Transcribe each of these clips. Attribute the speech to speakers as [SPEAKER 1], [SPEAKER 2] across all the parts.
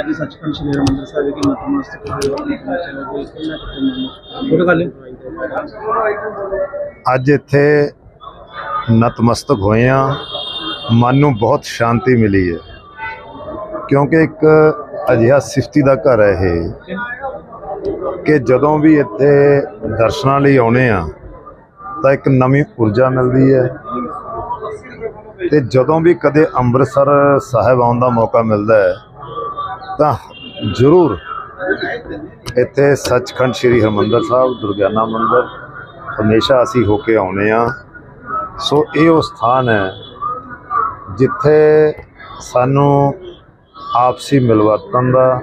[SPEAKER 1] ਅੱਜ ਸੱਚਖੰਡ ਸ੍ਰੀ ਹਰਿਮੰਦਰ ਸਾਹਿਬ ਵਿਖੇ ਨਤਮਸਤਕ ਹੋਏ
[SPEAKER 2] ਅੱਜ ਇੱਥੇ ਨਤਮਸਤਕ ਹੋਏ ਆ ਮਨ ਨੂੰ ਬਹੁਤ ਸ਼ਾਂਤੀ ਮਿਲੀ ਹੈ। ਕਿਉਂਕਿ ਇੱਕ ਅਜਿਹਾ ਸਿਫਤੀ ਦਾ ਘਰ ਹੈ ਇਹ ਕਿ ਜਦੋਂ ਵੀ ਇੱਥੇ ਦਰਸ਼ਨਾਂ ਲਈ ਆਉਨੇ ਆ ਤਾਂ ਇੱਕ ਨਵੀਂ ਊਰਜਾ ਮਿਲਦੀ ਹੈ ਤੇ ਜਦੋਂ ਵੀ ਕਦੇ ਅੰਮ੍ਰਿਤਸਰ ਸਾਹਿਬ ਆਉਣ ਦਾ ਮੌਕਾ ਮਿਲਦਾ ਹੈ ਤਾਂ ਜ਼ਰੂਰ ਇੱਥੇ ਸੱਚਖੰਡ ਸ੍ਰੀ ਹਰਿਮੰਦਰ ਸਾਹਿਬ, ਦੁਰਗਿਆਨਾ ਮੰਦਰ, ਹਮੇਸ਼ਾ ਅਸੀਂ ਹੋ ਕੇ ਆਉਨੇ ਆ ਸੋ ਇਹ ਉਹ ਸਥਾਨ ਹੈ ਜਿੱਥੇ ਸਾਨੂੰ ਆਪਸੀ ਮਿਲਵਰਤਨ ਦਾ,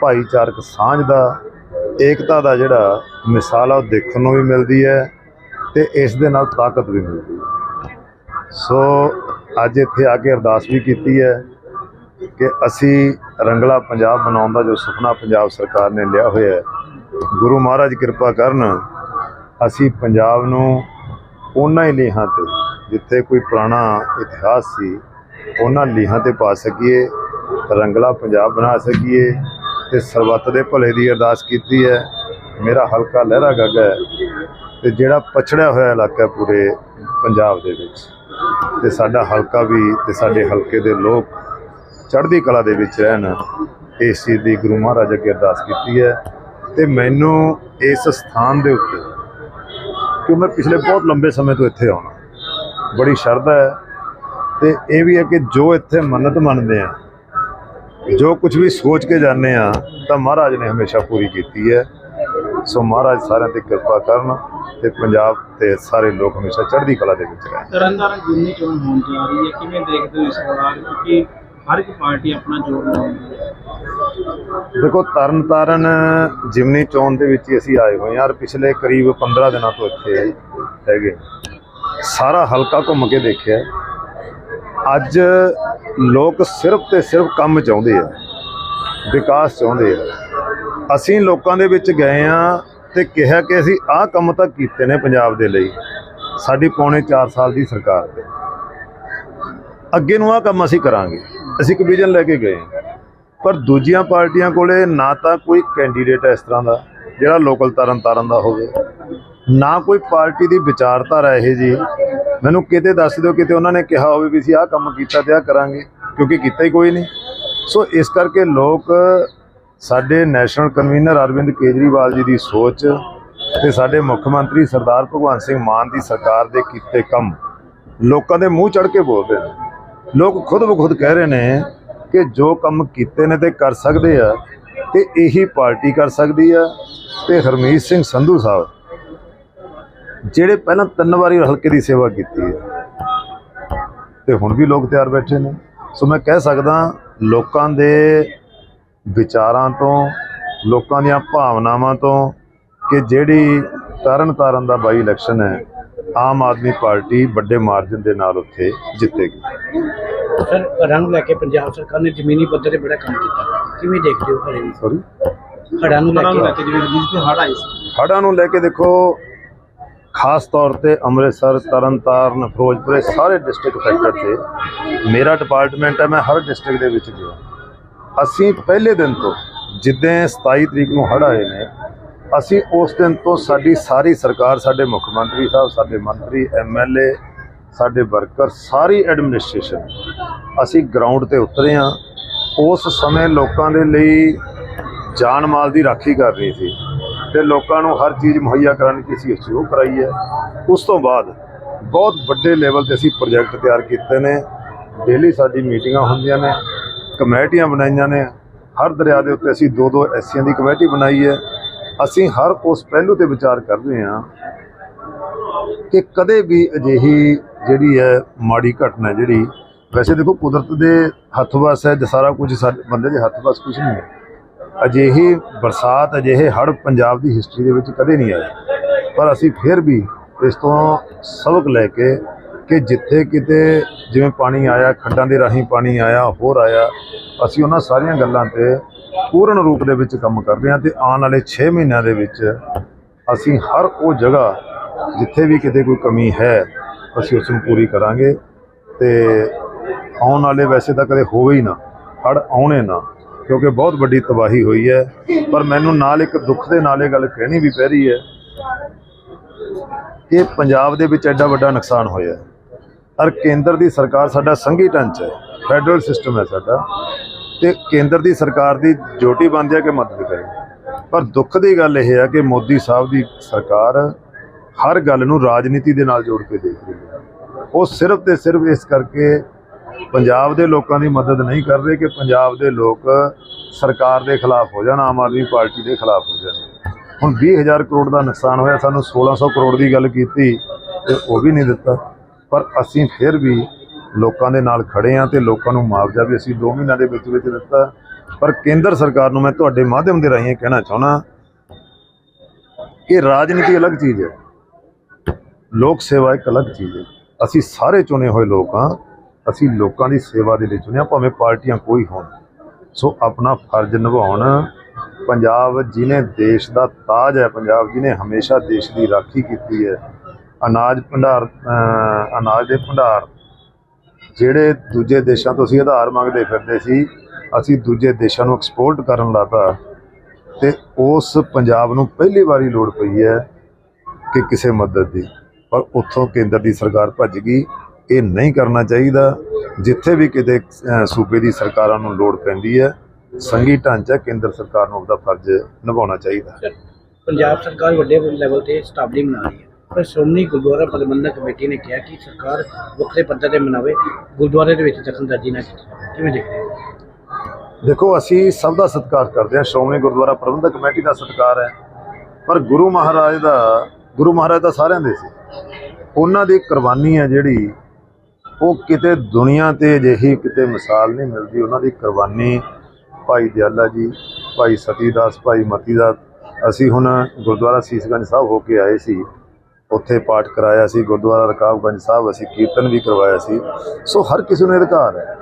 [SPEAKER 2] ਭਾਈਚਾਰਕ ਸਾਂਝ ਦਾ, ਏਕਤਾ ਦਾ ਜਿਹੜਾ ਮਿਸਾਲ ਆ, ਉਹ ਦੇਖਣ ਨੂੰ ਵੀ ਮਿਲਦੀ ਹੈ ਤੇ ਇਸ ਦੇ ਨਾਲ ਤਾਕਤ ਵੀ ਮਿਲਦੀ ਹੈ। ਸੋ ਅੱਜ ਇੱਥੇ ਆ ਕੇ ਅਰਦਾਸ ਵੀ ਕੀਤੀ ਹੈ। ਕਿ ਅਸੀਂ ਰੰਗਲਾ ਪੰਜਾਬ ਬਣਾਉਣ ਦਾ ਜੋ ਸੁਪਨਾ ਪੰਜਾਬ ਸਰਕਾਰ ਨੇ ਲਿਆ ਹੋਇਆ ਹੈ, ਗੁਰੂ ਮਹਾਰਾਜ ਕਿਰਪਾ ਕਰਨ, ਅਸੀਂ ਪੰਜਾਬ ਨੂੰ ਉਹਨਾਂ ਹੀ ਲੀਹਾਂ ਤੇ, ਜਿੱਥੇ ਕੋਈ ਪੁਰਾਣਾ ਇਤਿਹਾਸ ਸੀ, ਉਹਨਾਂ ਲੀਹਾਂ ਤੇ ਪਾ ਸਕੀਏ, ਰੰਗਲਾ ਪੰਜਾਬ ਬਣਾ ਸਕੀਏ ਤੇ ਸਰਬੱਤ ਦੇ ਭਲੇ ਦੀ ਅਰਦਾਸ ਕੀਤੀ ਹੈ। ਮੇਰਾ ਹਲਕਾ ਲਹਿਰਾ ਗੱਗਾ ਹੈ ਤੇ ਜਿਹੜਾ ਪਛੜਿਆ ਹੋਇਆ ਇਲਾਕਾ ਪੂਰੇ ਪੰਜਾਬ ਦੇ ਵਿੱਚ, ਤੇ ਸਾਡਾ ਹਲਕਾ ਵੀ ਤੇ ਸਾਡੇ ਹਲਕੇ ਦੇ ਲੋਕ ਚੜ੍ਹਦੀ ਕਲਾ ਦੇ ਵਿੱਚ ਰਹਿਣ ਇਸ ਚੀਜ਼ ਦੀ ਗੁਰੂ ਮਹਾਰਾਜ ਅੱਗੇ ਅਰਦਾਸ ਕੀਤੀ ਹੈ ਤੇ ਮੈਨੂੰ ਇਸ ਸਥਾਨ ਦੇ ਉੱਤੇ, ਕਿ ਮੈਂ ਪਿਛਲੇ ਬਹੁਤ ਲੰਬੇ ਸਮੇਂ ਤੋਂ ਇੱਥੇ ਆਉਣਾ, ਬੜੀ ਸ਼ਰਧਾ ਹੈ ਤੇ ਇਹ ਵੀ ਹੈ ਕਿ ਜੋ ਇੱਥੇ ਮੰਨਤ ਮੰਨਦੇ ਆ, ਜੋ ਕੁਝ ਵੀ ਸੋਚ ਕੇ ਜਾਂਦੇ ਆ, ਤਾਂ ਮਹਾਰਾਜ ਨੇ ਹਮੇਸ਼ਾ ਪੂਰੀ ਕੀਤੀ ਹੈ। ਸੋ ਮਹਾਰਾਜ ਸਾਰਿਆਂ ਤੇ ਕਿਰਪਾ ਕਰਨ ਤੇ ਪੰਜਾਬ ਤੇ ਸਾਰੇ ਲੋਕ ਹਮੇਸ਼ਾ ਚੜ੍ਹਦੀ ਕਲਾ ਦੇ ਵਿੱਚ ਰਹਿਣ।
[SPEAKER 1] ਤਰਨਤਾਰਨ ਜਿੰਨੀ ਚੋਣ ਹੋਣ ਜਾ ਰਹੀ ਹੈ, ਕਿਵੇਂ ਦੇਖਦੇ ਹੋ ਇਸ ਵਾਰ? ਕਿਉਂਕਿ ਹਰ ਇੱਕ ਪਾਰਟੀ ਆਪਣਾ ਜੋਰ ਲਾਉਂਦੀ ਹੈ।
[SPEAKER 2] ਦੇਖੋ ਤਰਨ ਤਾਰਨ ਜਿਮਨੀ ਚੋਣ ਦੇ ਵਿੱਚ ਹੀ ਅਸੀਂ ਆਏ ਹੋਏ ਹਾਂ ਔਰ ਪਿਛਲੇ ਕਰੀਬ 15 ਦਿਨਾਂ ਤੋਂ ਇੱਥੇ ਹੈਗੇ ਸਾਰਾ ਹਲਕਾ ਘੁੰਮ ਕੇ ਦੇਖਿਆ ਅੱਜ ਲੋਕ ਸਿਰਫ ਤੇ ਸਿਰਫ ਕੰਮ ਚਾਹੁੰਦੇ ਆ, ਵਿਕਾਸ ਚਾਹੁੰਦੇ ਆ। ਅਸੀਂ ਲੋਕਾਂ ਦੇ ਵਿੱਚ ਗਏ ਆ ਤੇ ਕਿਹਾ ਕਿ ਅਸੀਂ ਆਹ ਕੰਮ ਤਾਂ ਕੀਤੇ ਨੇ ਪੰਜਾਬ ਦੇ ਲਈ, ਸਾਡੀ ਪੌਣੇ 4 ਸਾਲ ਦੀ ਸਰਕਾਰ ਤੇ। ਅੱਗੇ ਨੂੰ ਆਹ ਕੰਮ ਅਸੀਂ ਕਰਾਂਗੇ। ਅਸੀਂ ਇੱਕ ਵਿਜ਼ਨ ਲੈ ਕੇ ਗਏ। ਪਰ ਦੂਜੀਆਂ ਪਾਰਟੀਆਂ ਕੋਲੇ ਨਾ ਤਾਂ ਕੋਈ ਕੈਂਡੀਡੇਟ ਇਸ ਤਰ੍ਹਾਂ ਦਾ, ਜਿਹੜਾ ਲੋਕਲ ਤਰਨ ਤਾਰਨ ਦਾ ਹੋਵੇ। ਨਾ ਕੋਈ ਪਾਰਟੀ ਦੀ ਵਿਚਾਰਧਾਰਾ ਇਹ ਜੀ ਮੈਨੂੰ ਕਿਤੇ ਦੱਸ ਦਿਓ, ਕਿਤੇ ਉਹਨਾਂ ਨੇ ਕਿਹਾ ਹੋਵੇ ਵੀ ਅਸੀਂ ਆਹ ਕੰਮ ਕੀਤਾ ਤੇ ਆਹ ਕਰਾਂਗੇ, ਕਿਉਂਕਿ ਕੀਤਾ ਹੀ ਕੋਈ ਨਹੀਂ। ਸੋ ਇਸ ਕਰਕੇ ਲੋਕ ਸਾਡੇ ਨੈਸ਼ਨਲ ਕਨਵੀਨਰ ਅਰਵਿੰਦ ਕੇਜਰੀਵਾਲ ਜੀ ਦੀ ਸੋਚ ਤੇ ਸਾਡੇ ਮੁੱਖ ਮੰਤਰੀ ਸਰਦਾਰ ਭਗਵੰਤ ਸਿੰਘ ਮਾਨ ਦੀ ਸਰਕਾਰ ਦੇ ਕੀਤੇ ਕੰਮ ਲੋਕਾਂ ਦੇ ਮੂੰਹ ਚੜ ਕੇ ਬੋਲਦੇ ਨੇ। ਲੋਕ ਖੁਦ ਬਖੁਦ ਕਹਿ ਰਹੇ ਨੇ ਕਿ ਜੋ ਕੰਮ ਕੀਤੇ ਨੇ ਤੇ ਕਰ ਸਕਦੇ ਆ, ਤੇ ਇਹੀ ਪਾਰਟੀ ਕਰ ਸਕਦੀ ਆ, ਤੇ ਹਰਮੀਤ ਸਿੰਘ ਸੰਧੂ ਸਾਹਿਬ, ਜਿਹੜੇ ਪਹਿਲਾਂ ਤਿੰਨ ਵਾਰੀ ਹਲਕੇ ਦੀ ਸੇਵਾ ਕੀਤੀ ਹੈ ਤੇ ਹੁਣ ਵੀ ਲੋਕ ਤਿਆਰ ਬੈਠੇ ਨੇ। ਸੋ ਮੈਂ ਕਹਿ ਸਕਦਾ ਲੋਕਾਂ ਦੇ ਵਿਚਾਰਾਂ ਤੋਂ, ਲੋਕਾਂ ਦੀਆਂ ਭਾਵਨਾਵਾਂ ਤੋਂ ਕਿ ਜਿਹੜੀ ਤਰਨ ਤਾਰਨ ਦਾ ਬਾਈ ਇਲੈਕਸ਼ਨ ਹੈ ਆਮ ਆਦਮੀ ਪਾਰਟੀ ਵੱਡੇ ਮਾਰਜਨ ਦੇ ਨਾਲ ਉੱਥੇ ਜਿੱਤੇਗੀ।
[SPEAKER 1] ਸਰ ਰੰਗ ਲੈ ਕੇ ਪੰਜਾਬ ਸਰਕਾਰ ਨੇ ਜ਼ਮੀਨੀ ਪੱਧਰ ਤੇ ਬੜਾ ਕੰਮ ਕੀਤਾ। ਕਿਵੇਂ ਦੇਖਦੇ ਹੋ ਹੜੇ ਨੂੰ?
[SPEAKER 2] ਸੌਰੀ
[SPEAKER 1] ਹੜਾਂ ਨੂੰ ਲੈ ਕੇ? ਜਿਵੇਂ ਜਿਸ ਤੇ ਹੜ ਆਏ ਸੀ।
[SPEAKER 2] ਹੜ੍ਹਾਂ ਨੂੰ ਲੈ ਕੇ ਦੇਖੋ ਖਾਸ ਤੌਰ ਤੇ ਅੰਮ੍ਰਿਤਸਰ ਤਰਨਤਾਰਨ ਫਿਰੋਜ਼ਪੁਰ ਇਹ ਸਾਰੇ ਡਿਸਟ੍ਰਿਕਟ ਫੈਕਟਰ ਤੇ ਮੇਰਾ ਡਿਪਾਰਟਮੈਂਟ ਹੈ ਮੈਂ ਹਰ ਡਿਸਟ੍ਰਿਕਟ ਦੇ ਵਿੱਚ ਗਿਆ। ਅਸੀਂ ਪਹਿਲੇ ਦਿਨ ਤੋਂ ਜਿੱਦਾਂ 27 ਤਰੀਕ ਨੂੰ ਹੜ੍ਹ ਆਏ ਨੇ ਅਸੀਂ ਉਸ ਦਿਨ ਤੋਂ ਸਾਡੀ ਸਾਰੀ ਸਰਕਾਰ, ਸਾਡੇ ਮੁੱਖ ਮੰਤਰੀ ਸਾਹਿਬ, ਸਾਡੇ ਮੰਤਰੀ ਐਮਐਲਏ ਸਾਡੇ ਵਰਕਰ, ਸਾਰੀ ਐਡਮਿਨਿਸਟ੍ਰੇਸ਼ਨ, ਅਸੀਂ ਗਰਾਊਂਡ ਤੇ ਉਤਰੇ ਹਾਂ। ਉਸ ਸਮੇਂ ਲੋਕਾਂ ਦੇ ਲਈ ਜਾਨ ਮਾਲ ਦੀ ਰਾਖੀ ਕਰ ਰਹੀ ਸੀ ਤੇ ਲੋਕਾਂ ਨੂੰ ਹਰ ਚੀਜ਼ ਮੁਹੱਈਆ ਕਰਾਉਣ ਦੀ ਅਸੀਂ ਸ਼ੁਰੂ ਕਰਾਈ ਹੈ। ਉਸ ਤੋਂ ਬਾਅਦ ਬਹੁਤ ਵੱਡੇ ਲੈਵਲ ਤੇ ਅਸੀਂ ਪ੍ਰੋਜੈਕਟ ਤਿਆਰ ਕੀਤੇ ਨੇ। ਡੇਲੀ ਸਾਡੀ ਮੀਟਿੰਗਾਂ ਹੁੰਦੀਆਂ ਨੇ, ਕਮੇਟੀਆਂ ਬਣਾਈਆਂ ਨੇ। ਹਰ ਦਰਿਆ ਦੇ ਉੱਤੇ ਅਸੀਂ ਦੋ ਦੋ ਐਸੀਆਂ ਦੀ ਕਮੇਟੀ ਬਣਾਈ ਹੈ। ਅਸੀਂ ਹਰ ਉਸ ਪਹਿਲੂ ਤੇ ਵਿਚਾਰ ਕਰ ਰਹੇ ਹਾਂ ਕਿ ਕਦੇ ਵੀ ਅਜਿਹੀ ਜਿਹੜੀ ਹੈ ਮਾੜੀ ਘਟਨਾ ਜਿਹੜੀ, ਵੈਸੇ ਦੇਖੋ ਕੁਦਰਤ ਦੇ ਹੱਥ ਵੱਸ ਹੈ ਸਾਰਾ ਕੁਝ ਸਾਡੇ ਬੰਦੇ ਦੇ ਹੱਥ ਵੱਸ ਕੁਝ ਨਹੀਂ ਹੈ। ਅਜਿਹੀ ਬਰਸਾਤ, ਅਜਿਹੇ ਹੜ੍ਹ ਪੰਜਾਬ ਦੀ ਹਿਸਟਰੀ ਦੇ ਵਿੱਚ ਕਦੇ ਨਹੀਂ ਆਏ। ਪਰ ਅਸੀਂ ਫਿਰ ਵੀ ਇਸ ਤੋਂ ਸਬਕ ਲੈ ਕੇ ਕਿ ਜਿੱਥੇ ਕਿਤੇ ਜਿਵੇਂ ਪਾਣੀ ਆਇਆ, ਖੱਡਾਂ ਦੇ ਰਾਹੀਂ ਪਾਣੀ ਆਇਆ, ਹੋਰ ਆਇਆ, ਅਸੀਂ ਉਹਨਾਂ ਸਾਰੀਆਂ ਗੱਲਾਂ ਤੇ ਪੂਰਨ ਰੂਪ ਦੇ ਵਿੱਚ ਕੰਮ ਕਰ ਰਹੇ ਹਾਂ ਤੇ ਆਉਣ ਵਾਲੇ 6 ਮਹੀਨਿਆਂ ਦੇ ਵਿੱਚ ਅਸੀਂ ਹਰ ਉਹ ਜਗ੍ਹਾ ਜਿੱਥੇ ਵੀ ਕਿਤੇ ਕੋਈ ਕਮੀ ਹੈ, ਅਸੀਂ ਉਸ ਨੂੰ ਪੂਰੀ ਕਰਾਂਗੇ ਤੇ ਆਉਣ ਵਾਲੇ ਵੈਸੇ ਤਾਂ ਕਦੇ ਹੋਵੇ ਹੀ ਨਾ, ਹੜ ਆਉਣੇ ਨਾ, ਕਿਉਂਕਿ ਬਹੁਤ ਵੱਡੀ ਤਬਾਹੀ ਹੋਈ ਹੈ। ਪਰ ਮੈਨੂੰ ਨਾਲ ਇੱਕ ਦੁੱਖ ਦੇ ਨਾਲ ਇਹ ਗੱਲ ਕਹਿਣੀ ਵੀ ਪੈ ਰਹੀ ਹੈ ਕਿ ਪੰਜਾਬ ਦੇ ਵਿੱਚ ਐਡਾ ਵੱਡਾ ਨੁਕਸਾਨ ਹੋਇਆ ਹੈ। ਔਰ ਕੇਂਦਰ ਦੀ ਸਰਕਾਰ ਸਾਡਾ ਸੰਘੀ ਢਾਂਚਾ ਹੈ, ਫੈਡਰਲ ਸਿਸਟਮ ਹੈ ਸਾਡਾ। ਤੇ ਕੇਂਦਰ ਦੀ ਸਰਕਾਰ ਦੀ ਡਿਊਟੀ ਬਣਦੀ ਹੈ ਕਿ ਮਦਦ ਕਰੇ। ਪਰ ਦੁੱਖ ਦੀ ਗੱਲ ਇਹ ਹੈ ਕਿ ਮੋਦੀ ਸਾਹਿਬ ਦੀ ਸਰਕਾਰ ਹਰ ਗੱਲ ਨੂੰ ਰਾਜਨੀਤੀ ਦੇ ਨਾਲ ਜੋੜ ਕੇ ਦੇਖ ਰਹੀ ਹੈ। ਉਹ ਸਿਰਫ ਤੇ ਸਿਰਫ ਇਸ ਕਰਕੇ ਪੰਜਾਬ ਦੇ ਲੋਕਾਂ ਦੀ ਮਦਦ ਨਹੀਂ ਕਰ ਰਹੇ ਕਿ ਪੰਜਾਬ ਦੇ ਲੋਕ ਸਰਕਾਰ ਦੇ ਖਿਲਾਫ ਹੋ ਜਾਣ, ਆਮ ਆਦਮੀ ਪਾਰਟੀ ਦੇ ਖਿਲਾਫ ਹੋ ਜਾਣ। ਹੁਣ 20000 ਕਰੋੜ ਦਾ ਨੁਕਸਾਨ ਹੋਇਆ, ਸਾਨੂੰ 1600 ਕਰੋੜ ਦੀ ਗੱਲ ਕੀਤੀ ਤੇ ਉਹ ਵੀ ਨਹੀਂ ਦਿੱਤਾ। ਪਰ ਅਸੀਂ ਫਿਰ ਵੀ ਲੋਕਾਂ ਦੇ ਨਾਲ ਖੜੇ ਹਾਂ ਤੇ ਲੋਕਾਂ ਨੂੰ ਮੁਆਵਜ਼ਾ ਵੀ ਅਸੀਂ 2 ਮਹੀਨਿਆਂ ਦੇ ਵਿੱਚ ਵਿੱਚ ਦਿੱਤਾ। ਪਰ ਕੇਂਦਰ ਸਰਕਾਰ ਨੂੰ ਮੈਂ ਤੁਹਾਡੇ ਮਾਧਿਅਮ ਦੇ ਰਾਹੀਂ ਇਹ ਕਹਿਣਾ ਚਾਹੁੰਦਾ ਕਿ ਰਾਜਨੀਤੀ ਅਲੱਗ ਚੀਜ਼ ਹੈ। ਲੋਕ ਸੇਵਾ ਇੱਕ ਅਲੱਗ ਚੀਜ਼ ਹੈ। ਅਸੀਂ ਸਾਰੇ ਚੁਣੇ ਹੋਏ ਲੋਕ ਹਾਂ ਅਸੀਂ ਲੋਕਾਂ ਦੀ ਸੇਵਾ ਦੇ ਲਈ ਚੁਣਿਆ ਭਾਵੇਂ ਪਾਰਟੀਆਂ ਕੋਈ ਹੋਣ। ਸੋ ਆਪਣਾ ਫਰਜ਼ ਨਿਭਾਉਣ। ਪੰਜਾਬ ਜਿਹਨੇ ਦੇਸ਼ ਦਾ ਤਾਜ ਹੈ, ਪੰਜਾਬ ਜਿਹਨੇ ਹਮੇਸ਼ਾ ਦੇਸ਼ ਦੀ ਰਾਖੀ ਕੀਤੀ ਹੈ। ਅਨਾਜ ਭੰਡਾਰ ਅਨਾਜ ਦੇ ਭੰਡਾਰ ਜਿਹੜੇ ਦੂਜੇ ਦੇਸ਼ਾਂ ਤੋਂ ਅਸੀਂ ਆਧਾਰ ਮੰਗਦੇ ਫਿਰਦੇ ਸੀ, ਅਸੀਂ ਦੂਜੇ ਦੇਸ਼ਾਂ ਨੂੰ ਐਕਸਪੋਰਟ ਕਰਨ ਲੱਗਾ ਤੇ ਉਸ ਪੰਜਾਬ ਨੂੰ ਪਹਿਲੀ ਵਾਰੀ ਲੋੜ ਪਈ ਹੈ ਕਿ ਕਿਸੇ ਮਦਦ ਦੀ। ਪਰ ਉੱਥੋਂ ਕੇਂਦਰ ਦੀ ਸਰਕਾਰ ਭੱਜ ਗਈ। ਇਹ ਨਹੀਂ ਕਰਨਾ ਚਾਹੀਦਾ। ਜਿੱਥੇ ਵੀ ਕਿਤੇ ਸੂਬੇ ਦੀ ਸਰਕਾਰਾਂ ਨੂੰ ਲੋੜ ਪੈਂਦੀ ਹੈ, ਸੰਘੀ ਢਾਂਚਾ ਕੇਂਦਰ ਸਰਕਾਰ ਨੂੰ ਆਪਦਾ ਫਰਜ਼ ਨਿਭਾਉਣਾ ਚਾਹੀਦਾ।
[SPEAKER 1] ਪੰਜਾਬ ਸਰਕਾਰ ਵੱਡੇ ਲੈਵਲ ਤੇ ਸਟਾਬਲਿੰਗ ਬਣਾ ਰਹੀ ਹੈ। ਪਰ ਸ਼੍ਰੋਮਣੀ ਗੁਰਦੁਆਰਾ ਪ੍ਰਬੰਧਕ ਕਮੇਟੀ ਨੇ ਕਿਹਾ ਕਿ ਸਰਕਾਰ ਵੱਖਰੇ ਪੱਧਰ ਤੇ ਮਨਾਵੇ, ਗੁਰਦੁਆਰੇ ਦੇ ਵਿੱਚ ਦਖਲਅੰਦਾਜ਼ੀ ਨਾ ਕੀਤੀ ਕਿਵੇਂ ਦੇਖਦੇ ਹੋ?
[SPEAKER 2] ਦੇਖੋ, ਅਸੀਂ ਸਭ ਦਾ ਸਤਿਕਾਰ ਕਰਦੇ ਹਾਂ। ਸ਼੍ਰੋਮਣੀ ਗੁਰਦੁਆਰਾ ਪ੍ਰਬੰਧਕ ਕਮੇਟੀ ਦਾ ਸਤਿਕਾਰ ਹੈ। ਪਰ ਗੁਰੂ ਮਹਾਰਾਜ ਦਾ, ਗੁਰੂ ਮਹਾਰਾਜ ਦਾ ਸਾਰਿਆਂ ਦੇ ਸੀ। ਉਹਨਾਂ ਦੀ ਕੁਰਬਾਨੀ ਹੈ ਜਿਹੜੀ, ਉਹ ਕਿਤੇ ਦੁਨੀਆ ਤੇ ਅਜਿਹੀ ਕਿਤੇ ਮਿਸਾਲ ਨਹੀਂ ਮਿਲਦੀ। ਉਹਨਾਂ ਦੀ ਕੁਰਬਾਨੀ ਭਾਈ ਦਿਆਲਾ ਜੀ, ਭਾਈ ਸਤੀਦਾਸ, ਭਾਈ ਮਤੀਦਾਸ, ਅਸੀਂ ਹੁਣ ਗੁਰਦੁਆਰਾ ਸੀਸਗੰਜ ਸਾਹਿਬ ਹੋ ਕੇ ਆਏ ਸੀ। ਉੱਥੇ ਪਾਠ ਕਰਾਇਆ ਸੀ, ਗੁਰਦੁਆਰਾ ਰਕਾਬਗੰਜ ਸਾਹਿਬ ਅਸੀਂ ਕੀਰਤਨ ਵੀ ਕਰਵਾਇਆ ਸੀ। ਸੋ ਹਰ ਕਿਸੇ ਨੂੰ ਅਧਿਕਾਰ ਹੈ।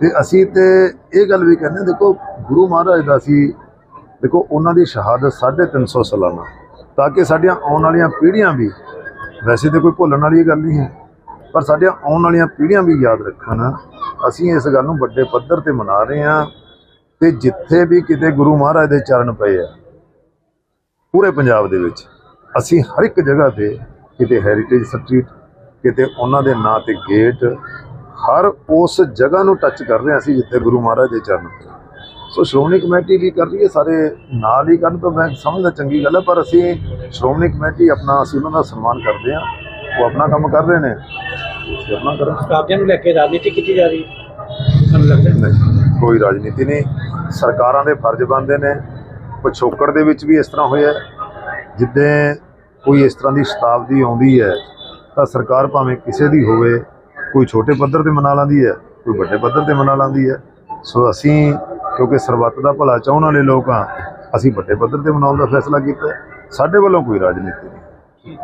[SPEAKER 2] ਤੇ ਅਸੀਂ ਤੇ ਇਹ ਗੱਲ ਵੀ ਕਹਿੰਦੇ ਦੇਖੋ ਗੁਰੂ ਮਹਾਰਾਜ ਦਾ ਅਸੀਂ, ਦੇਖੋ ਉਹਨਾਂ ਦੀ ਸ਼ਹਾਦਤ 350 ਸਾਲਾਨਾ। ਤਾਂ ਕਿ ਸਾਡੀਆਂ ਆਉਣ ਵਾਲੀਆਂ ਪੀੜ੍ਹੀਆਂ ਵੀ, ਵੈਸੇ ਤੇ ਕੋਈ ਭੁੱਲਣ ਵਾਲੀ ਗੱਲ ਨਹੀਂ ਹੈ, ਪਰ ਸਾਡੀਆਂ ਆਉਣ ਵਾਲੀਆਂ ਪੀੜ੍ਹੀਆਂ ਵੀ ਯਾਦ ਰੱਖਣ। ਅਸੀਂ ਇਸ ਗੱਲ ਨੂੰ ਵੱਡੇ ਪੱਧਰ ਤੇ ਮਨਾ ਰਹੇ ਹਾਂ ਤੇ ਜਿੱਥੇ ਵੀ ਕਿਤੇ ਗੁਰੂ ਮਹਾਰਾਜ ਦੇ ਚਰਨ ਪਏ ਆ, ਪੂਰੇ ਪੰਜਾਬ ਦੇ ਵਿੱਚ ਅਸੀਂ ਹਰ ਇੱਕ ਜਗ੍ਹਾ ਤੇ ਕਿਤੇ ਹੈਰੀਟੇਜ ਸਟਰੀਟ ਕਿਤੇ ਉਹਨਾਂ ਦੇ ਨਾਂ ਤੇ ਗੇਟ ਹਰ ਉਸ ਜਗ੍ਹਾ ਨੂੰ ਟੱਚ ਕਰ ਰਹੇ ਅਸੀਂ ਜਿੱਥੇ ਗੁਰੂ ਮਹਾਰਾਜ ਦੇ ਚਰਨ ਸੋ ਸ਼੍ਰੋਮਣੀ ਕਮੇਟੀ ਵੀ ਕਰ ਰਹੀ ਹੈ ਸਾਰੇ ਨਾਲ ਹੀ ਕਰਨ ਤਾਂ ਮੈਂ ਸਮਝਦਾ ਚੰਗੀ ਗੱਲ ਹੈ ਪਰ ਅਸੀਂ ਸ਼੍ਰੋਮਣੀ ਕਮੇਟੀ ਆਪਣਾ ਅਸੀਂ ਉਹਨਾਂ ਦਾ ਸਨਮਾਨ ਕਰਦੇ ਹਾਂ ਉਹ ਆਪਣਾ ਕੰਮ ਕਰ ਰਹੇ ਨੇ। ਅਸੀਂ ਆਪਣਾ ਕਰਾਂ।
[SPEAKER 1] ਸਟਾਬਲਿੰਗ ਨੂੰ ਲੈ ਕੇ ਰਾਜਨੀਤੀ ਕੀਤੀ ਜਾ ਰਹੀ ਤੁਹਾਨੂੰ ਲੱਗਦਾ?
[SPEAKER 2] ਨਹੀਂ ਕੋਈ ਰਾਜਨੀਤੀ ਨਹੀਂ। ਸਰਕਾਰਾਂ ਦੇ ਫਰਜ਼ ਬਣਦੇ ਨੇ ਪਿਛੋਕੜ ਦੇ ਵਿੱਚ ਵੀ ਇਸ ਤਰ੍ਹਾਂ ਹੋਇਆ ਜਿੱਦਾਂ ਕੋਈ ਇਸ ਤਰ੍ਹਾਂ ਦੀ ਸ਼ਤਾਬਦੀ ਆਉਂਦੀ ਹੈ, ਤਾਂ ਸਰਕਾਰ ਭਾਵੇਂ ਕਿਸੇ ਦੀ ਹੋਵੇ, ਕੋਈ ਛੋਟੇ ਪੱਧਰ ਤੇ ਮਨਾ ਲੈਂਦੀ ਹੈ, ਕੋਈ ਵੱਡੇ ਪੱਧਰ ਤੇ ਮਨਾ ਲੈਂਦੀ ਹੈ। ਸੋ ਅਸੀਂ ਕਿਉਂਕਿ ਸਰਬੱਤ ਦਾ ਭਲਾ ਚਾਹਣ ਵਾਲੇ ਲੋਕ ਹਾਂ, ਅਸੀਂ ਵੱਡੇ ਪੱਧਰ ਤੇ ਮਨਾਉਣ ਦਾ ਫੈਸਲਾ ਕੀਤਾ ਸਾਡੇ ਵੱਲੋਂ ਕੋਈ ਰਾਜਨੀਤੀ ਨਹੀਂ।